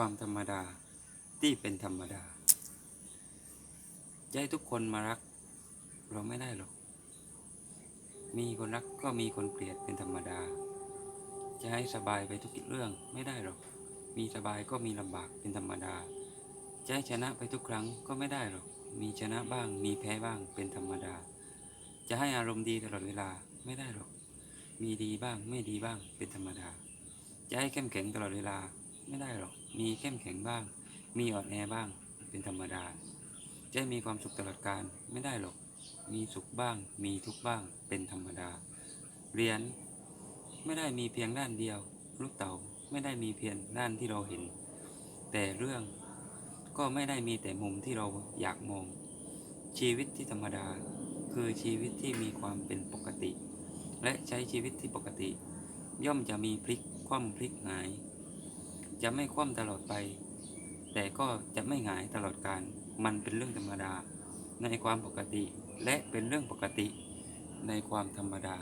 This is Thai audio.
ความธรรมดาที่เป็นธรรมดาจะให้ทุกคนมารัก เราไม่ได้หรอก มีคนรักก็มีคนเกลียดเป็นธรรมดา จะให้สบายไปทุกเรื่องไม่ได้หรอก มีสบายก็มีลำบากเป็นธรรมดา จะให้ชนะไปทุกครั้งก็ไม่ได้หรอก มีชนะบ้าง มีแพ้บ้างเป็นธรรมดา จะให้อารมณ์ดีตลอดเวลาไม่ได้หรอก มีดีบ้างไม่ดีบ้างเป็นธรรมดา จะให้เข้มแข็งตลอดเวลา ไม่ได้หรอก มีเข้มแข็งบ้าง มีอ่อนแอบ้าง เป็นธรรมดา จะให้มีความสุขตลอดการไม่ได้หรอก มีสุขบ้าง มีทุกบ้าง เป็นธรรมดา เรียนไม่ได้มีเพียงด้านเดียว ลูกเต๋าไม่ได้มีเพียงด้านที่เราเห็น แต่เรื่องก็ไม่ได้มีแต่มุมที่เราอยากมอง ชีวิตที่ธรรมดา คือชีวิตที่มีความเป็นปกติ และใช้ชีวิตที่ปกติ ย่อมจะมีพลิกคว่ำพลิกหงาย จะไม่คว่ำตลอดไป แต่ก็จะไม่หงายตลอดการ มันเป็นเรื่องธรรมดา ในความปกติและเป็นเรื่องปกติในความธรรมดา